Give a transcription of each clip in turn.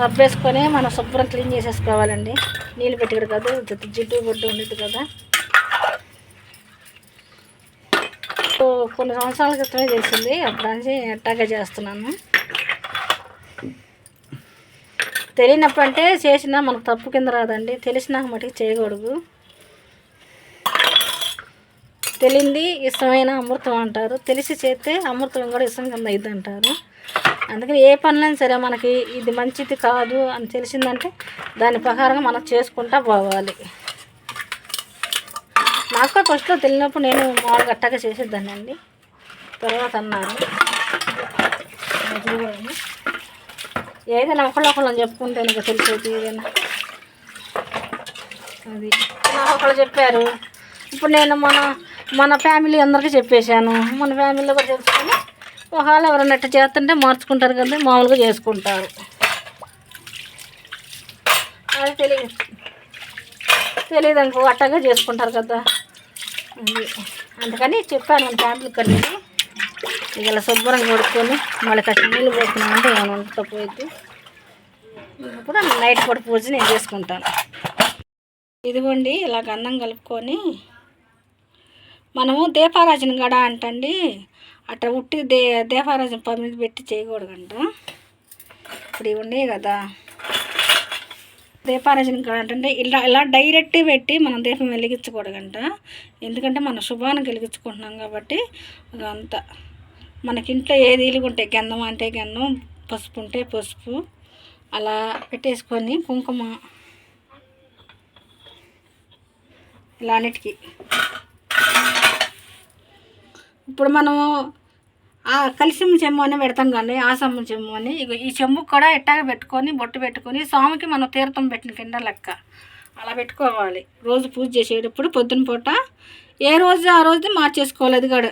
సబ్బు వేసుకొని మనం శుభ్రం క్లీన్ చేసేసుకోవాలండి. నీళ్ళు పెట్టాడు కదా జిడ్డు గుడ్డు ఉండేది కదా. కొన్ని సంవత్సరాల క్రితమే తెలిసింది అప్పటి నుంచి ఎట్టాగా చేస్తున్నాను. తెలియనప్పుడు అంటే చేసినా మనకు తప్పు కింద రాదండి. తెలిసినాక మటుకు చేయకూడదు. తెలియంది ఇష్టమైన అమృతం అంటారు. తెలిసి చేస్తే అమృతం కూడా ఇష్టం కింద అయింది అంటారు అందుకని ఏ పనులైనా సరే మనకి ఇది మంచిది కాదు అని తెలిసిందంటే దాని ప్రకారంగా మనం చేసుకుంటా పోవాలి. నాకు ఫస్ట్లో తెలియనప్పుడు నేను మామూలు గట్టగా చేసేద్దాన్ని అండి. తర్వాత అన్నారు ఏదైనా ఒకళ్ళు ఒకళ్ళని చెప్పుకుంటే నాకు తెలిసేది ఏదైనా? అది. నాకు ఒకళ్ళు చెప్పారు. ఇప్పుడు నేను మన మన ఫ్యామిలీ అందరికీ చెప్పేశాను. మన ఫ్యామిలీలో కూడా తెలుసుకొని ఒకవేళ ఎవరైనా ఎట్ట చేస్తుంటే మార్చుకుంటారు కదా మామూలుగా చేసుకుంటారు. అది తెలియదు తెలియదు అనుకో అట్టగా చేసుకుంటారు కదా. అందుకని చెప్పాను మన ఫ్యామిలీ కలిసి ఇక ఇలా శుభ్రంగా కొడుకొని మళ్ళీ కట్టి నీళ్ళు పోతున్నామంటే ఏమైనా ఉంటుందో ఇప్పుడు నైట్ పూట పూజ నేను చేసుకుంటాను. ఇదిగోండి ఇలాగ అన్నం కలుపుకొని మనము దీపారాజన గడ అంటండి. అట్లా ఉట్టి దే దేవారాజం పని మీద పెట్టి చేయకూడదంట. ఇప్పుడు ఇవి ఉన్నాయి కదా. దీపారాజన అంటే ఇలా ఇలా డైరెక్ట్ పెట్టి మనం దీపం వెలిగించకూడదంట. ఎందుకంటే మనం శుభాన్ని వెలిగించుకుంటున్నాం కాబట్టి అదంతా. మనకి ఇంట్లో ఏది ఇలుగుంటే గంధం అంటే గంధం పసుపు ఉంటే పసుపు. అలా పెట్టేసుకొని కుంకుమ. ఇలా అన్నిటికీ. ఇప్పుడు మనము ఆ కలిసిమ చెమ్ము అని పెడతాం కానీ ఆసమ్మ చెమ్ము అని. ఇక ఈ చెంబు కూడా ఎట్టాగ పెట్టుకొని బొట్టు పెట్టుకొని స్వామికి మనం తీర్థం పెట్టిన కింద లెక్క. అలా పెట్టుకోవాలి. రోజు పూజ చేసేటప్పుడు పొద్దున పూట ఏ రోజు ఆ రోజు మార్చేసుకోలేదు కాడు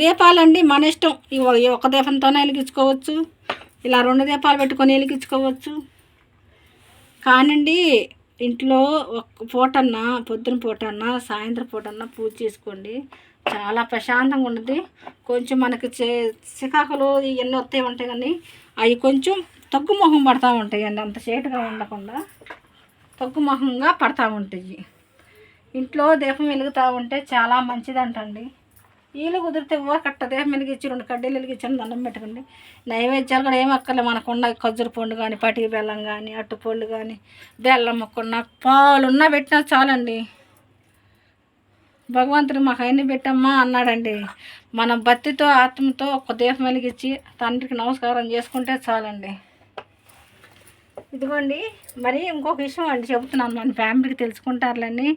దీపాలండి మన ఇష్టం. ఇవి ఒక దీపంతోనే వెలిగించుకోవచ్చు. ఇలా రెండు దీపాలు పెట్టుకొని వెలిగించుకోవచ్చు. కానండి ఇంట్లో ఒక పూటన్నా పొద్దున పూటన్నా సాయంత్రం పూటన్నా పూజ చేసుకోండి. చాలా ప్రశాంతంగా ఉంటుంది కొంచెం మనకి చే చికాకులు ఇవన్నీ వస్తాయి ఉంటాయి కానీ అవి కొంచెం తగ్గు మొహం పడతా ఉంటాయి అండి అంత చేటుగా ఉండకుండా తగ్గు మొహంగా పడతా ఉంటాయి. ఇంట్లో దీపం వెలుగుతూ ఉంటే చాలా మంచిదంటండి. వీళ్ళు కుదిరితే ఓ కట్ట దేహం వెలిగించి రెండు కడ్డీలు వెలిగించండి దండం పెట్టుకోండి నైవేద్యాలు కూడా ఏమి అక్కర్లే మనకున్న ఖజ్జూర పండు కానీ పటికి బెల్లం కానీ అట్టుపళ్ళు కానీ బెల్లం మొక్కున్న పాలున్నా పెట్టినా చాలండి. భగవంతుడు మాకు అన్ని పెట్టమ్మా అన్నాడండి. మనం భక్తితో ఆత్మతో ఒక దీపం వెలిగించి తండ్రికి నమస్కారం చేసుకుంటే చాలండి. ఇదిగోండి మరి ఇంకొక విషయం అండి చెబుతున్నాను. మన ఫ్యామిలీకి తెలుసుకుంటారులని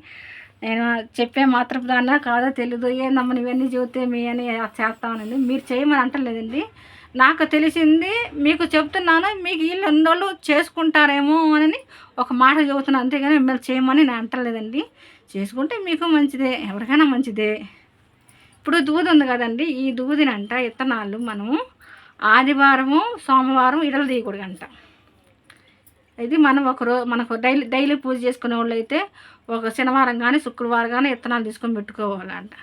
నేను చెప్పే మాత్రం దాన్నా కాదో తెలీదు ఏందమ్మ ఇవన్నీ చెబితే మీ అని చేస్తామనండి మీరు చేయమని అంటలేదండి. నాకు తెలిసింది మీకు చెప్తున్నాను మీకు వీళ్ళు అందరూ చేసుకుంటారేమో అని ఒక మాట చెబుతున్నాను అంతేగాని మిమ్మల్ని చేయమని నేను అంటలేదండి. చేసుకుంటే మీకు మంచిదే ఎవరికైనా మంచిదే. ఇప్పుడు దూది ఉంది కదండి ఈ దూదినంట ఇత్తనాలు మనము ఆదివారము సోమవారం ఇడలు తీయకూడదంట. ఇది మనం ఒక రో మనకు డైలీ డైలీ పూజ చేసుకునే వాళ్ళు అయితే ఒక శనివారం కానీ శుక్రవారం కానీ ఇత్తనాలు తీసుకొని పెట్టుకోవాలంట.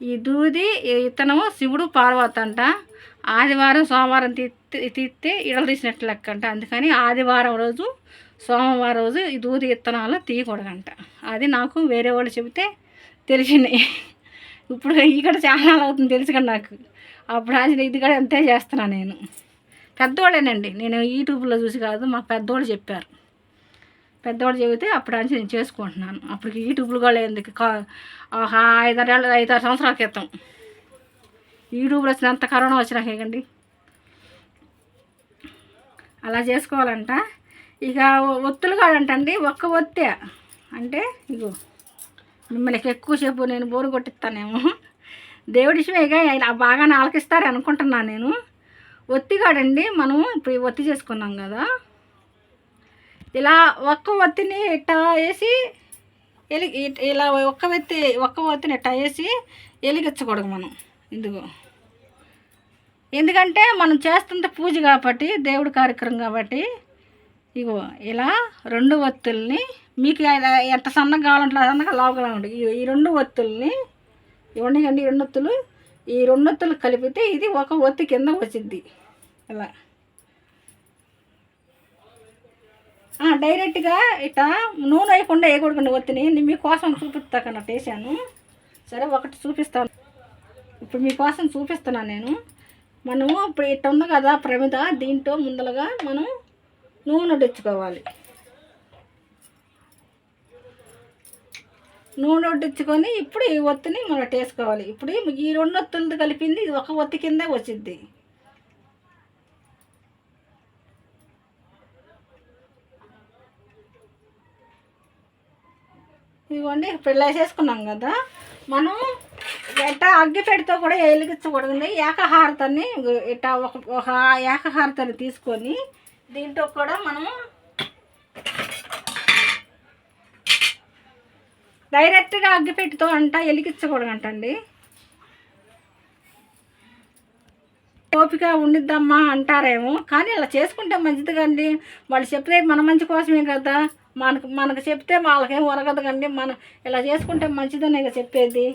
ఈ దూది ఈ ఇత్తనము శివుడు పార్వతి అంట ఆదివారం సోమవారం తీస్తే తీస్తే ఇడలు తీసినట్లు లెక్క అంట అందుకని ఆదివారం రోజు సోమవారం రోజు ఈ దూది ఇత్తనాలు తీయకూడదంట. అది నాకు వేరే వాళ్ళు చెబితే తెలిసినాయి. ఇప్పుడు ఇక్కడ చాలా అవుతుంది తెలుసు కదా నాకు. అప్పుడు రాసిన ఇది కూడా అంతే చేస్తున్నా నేను. పెద్దోళ్ళేనండి. నేను యూట్యూబ్లో చూసి కాదు మాకు పెద్దోళ్ళు చెప్పారు. పెద్దవాడు చెబితే అప్పుడు నుంచి నేను చేసుకుంటున్నాను. అప్పటికి యూట్యూబ్లు కూడా ఎందుకు కా- ఐదారు ఏళ్ళ సంవత్సరాల క్రితం. యూట్యూబ్లో వచ్చినంత కరోనా వచ్చినాకండి అలా చేసుకోవాలంట. ఇక ఒత్తులు కాడంటండి ఒక్క ఒత్తే. అంటే ఇగో మిమ్మల్ని ఎక్కువసేపు నేను బోరు కొట్టిస్తానేమో. దేవుడి విషయమేగా ఇలా బాగా ఆలకిస్తారు అనుకుంటున్నాను నేను. ఒత్తిగాడండి మనం ఇప్పుడు ఒత్తి చేసుకున్నాం కదా. ఇలా ఒక్క ఒత్తిని ఇట్టా వేసి ఎలి ఇలా ఒక్క ఒత్తి ఒక్క ఒత్తిని ఇట్టా వేసి వెలిగించకూడదు మనం. ఇందుకు ఎందుకంటే మనం చేస్తుంటే పూజ కాబట్టి దేవుడి కార్యక్రమం కాబట్టి ఇగో ఇలా రెండు ఒత్తుల్ని మీకు ఎంత సన్నగా కావాలంటే సన్నగా లావుగా ఉండి. ఈ రెండు ఒత్తుల్ని ఇవ్వండి అండి ఈ రెండు ఒత్తులు ఈ రెండొత్తులు కలిపితే ఇది ఒక ఒత్తి కింద వచ్చింది ఇలా డైరెక్ట్గా ఇట్లా నూనె వేయకుండా వేయకూడదు ఒత్తిని. నేను మీకోసం చూపిస్తాకన్నట్టు వేసాను సరే ఒకటి చూపిస్తాను. ఇప్పుడు మీకోసం చూపిస్తున్నాను నేను. మనము ఇప్పుడు ఇట్ట ఉంది కదా ప్రమిద దీంట్లో ముందలుగా మనం నూనె తెచ్చుకోవాలి. నూనె వడ్డించుకొని ఇప్పుడు ఈ ఒత్తిని మనం వేసుకోవాలి ఇప్పుడు ఈ రెండు ఒత్తులతో కలిపింది ఇది ఒక ఒత్తి కిందే వచ్చింది ఇదిగోండి ఇప్పుడు వేసేసుకున్నాం కదా. మనం ఎట్టా అగ్గిపెడితో కూడా వెలిగించకూడదండి. ఏకహారతాన్ని ఇట్టా ఒక ఒక ఏకహారతాన్ని తీసుకొని దీంట్లో కూడా మనం డైరెక్ట్గా అగ్గిపెట్టితో అంట వెలిగించకూడదంటండి. ఓపిక ఉండిద్దమ్మా అంటారేమో కానీ అలా చేసుకుంటే మంచిది కండి వాళ్ళు చెప్తే మన మంచి కోసమే కదా. మనకు మనకు చెప్తే వాళ్ళకేం ఉరగదు కండి మనం ఇలా చేసుకుంటే మంచిదని ఇక చెప్పేది.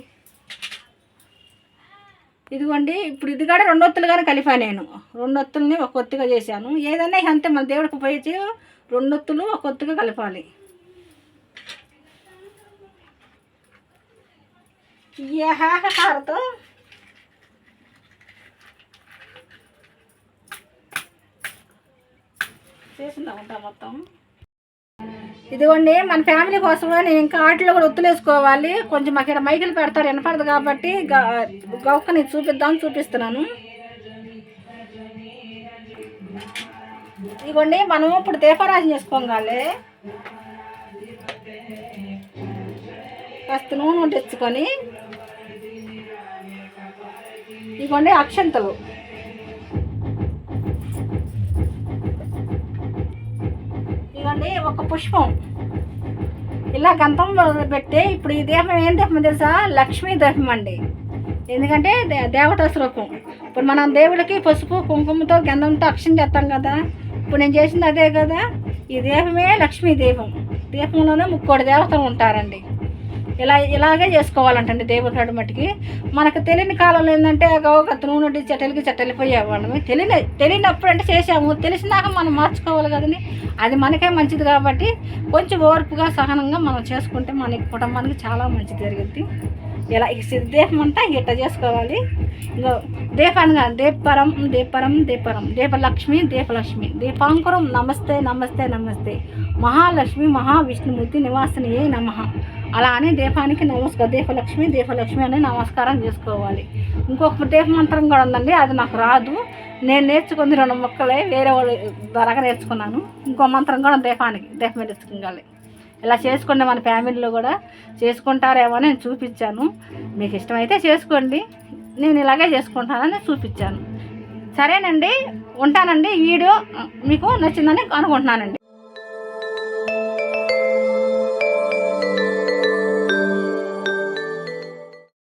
ఇదిగోండి ఇప్పుడు ఇది కూడా రెండొత్తులుగానే కలిపా నేను. రెండొత్తుల్ని ఒక్కొత్తుగా ఒక చేశాను. ఏదైనా అంతే మన దేవుడికి ఉపయోగించి రెండొత్తులు ఒక్కొత్తుగా ఒక కలపాలి. ఈ హాకారతో చేసిందా మొత్తం? ఇదిగోండి మన ఫ్యామిలీ కోసమే నేను ఇంకా ఆటలో కూడా ఒత్తులేసుకోవాలి కొంచెం మాకు ఇక్కడ మైకులు పెడతారు వినపడదు కాబట్టి గౌకని చూపిద్దాం చూపిస్తున్నాను. ఇదిగోండి మనం ఇప్పుడు దీపారాజన చేసుకోగాలి కాస్త నూనె తెచ్చుకొని ఇదిగోండి అక్షంతలు. ఇదిగోండి ఒక పుష్పం. ఇలా గంధం పెట్టి ఇప్పుడు ఈ దీపం ఏం దీపం తెలుసా? లక్ష్మీ దీపం అండి. ఎందుకంటే దే- దేవతా స్వరూపం. ఇప్పుడు మనం దేవుడికి పసుపు కుంకుమతో గంధంతో అక్షం చేస్తాం కదా. ఇప్పుడు నేను చేసింది అదే కదా. ఈ దీపమే లక్ష్మీ దీపం దీపంలోనే ముక్కోటి దేవతలు ఉంటారండి. ఇలా ఇలాగే చేసుకోవాలంటండి దేవుడి మట్టికి. మనకు తెలియని కాలంలో ఏంటంటే ఒక నూనె నుండి చెట్టెలకి చెట్టెలిపోయేవాళ్ళము తెలియని తెలియనప్పుడు అంటే చేసాము తెలిసినాక మనం మార్చుకోవాలి కదండి. అది మనకే మంచిది కాబట్టి కొంచెం ఓర్పుగా సహనంగా మనం చేసుకుంటే మన కుటుంబానికి చాలా మంచిది జరిగింది. ఇలా దీపం అంటే ఇట్లా చేసుకోవాలి. ఇంకో దీపాన్ని దీపరం దీపరం దీపరం. దీపలక్ష్మి దీపలక్ష్మి. దీపాంకురం నమస్తే నమస్తే నమస్తే. మహాలక్ష్మి మహావిష్ణుమూర్తి నివాసిని ఏ నమ. అలా అని దీపానికి నమస్కారం దీపలక్ష్మి దీపలక్ష్మి అని నమస్కారం చేసుకోవాలి. ఇంకొక దీప మంత్రం కూడా ఉందండి అది నాకు రాదు. నేను నేర్చుకుంది రెండు మొక్కలే వేరే వాళ్ళు ద్వారా నేర్చుకున్నాను. ఇంకో మంత్రం కూడా దీపానికి దీపం నేర్చుకోవాలి ఇలా చేసుకుంటే మన ఫ్యామిలీలో కూడా. చేసుకుంటారేమో అని నేను చూపించాను. మీకు ఇష్టమైతే చేసుకోండి. నేను ఇలాగే చేసుకుంటానని చూపించాను. సరేనండి ఉంటానండి. వీడియో మీకు నచ్చిందని అనుకుంటున్నానండి.